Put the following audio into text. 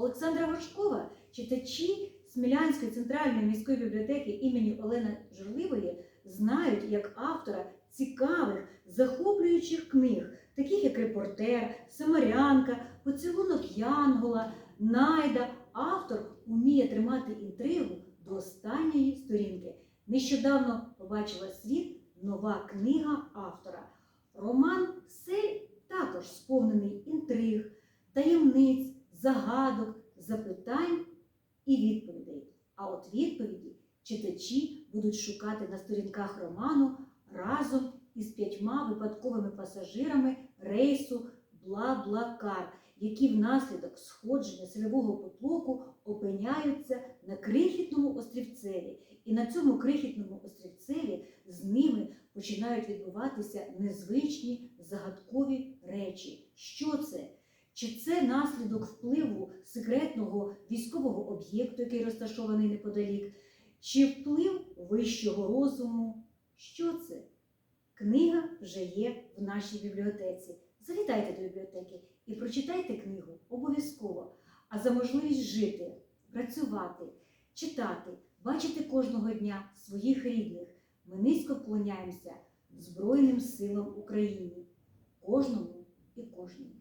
Олександра Горшкова, читачі Смілянської центральної міської бібліотеки імені Олени Журливої знають як автора цікавих, захоплюючих книг, таких як Репортер, Самарянка, Поцілунок Янгола, Найда. Автор уміє тримати інтригу до останньої сторінки. Нещодавно побачила світ нова книга автора. Роман Сель також сповнений інтриг, таємниць, загадок, запитань і відповідей. А от відповіді читачі будуть шукати на сторінках роману разом із п'ятьма випадковими пасажирами рейсу Бла-Блакар, які внаслідок сходження сильового потоку опиняються на крихітному острівцеві. І на цьому крихітному острівцеві з ними починають відбуватися незвичні загадкові речі. Що це? Чи це наслідок впливу секретного військового об'єкту, який розташований неподалік, чи вплив вищого розуму? Що це? Книга вже є в нашій бібліотеці. Завітайте до бібліотеки і прочитайте книгу обов'язково. А за можливість жити, працювати, читати, бачити кожного дня своїх рідних. Ми низько вклоняємося Збройним силам України, кожному і кожній.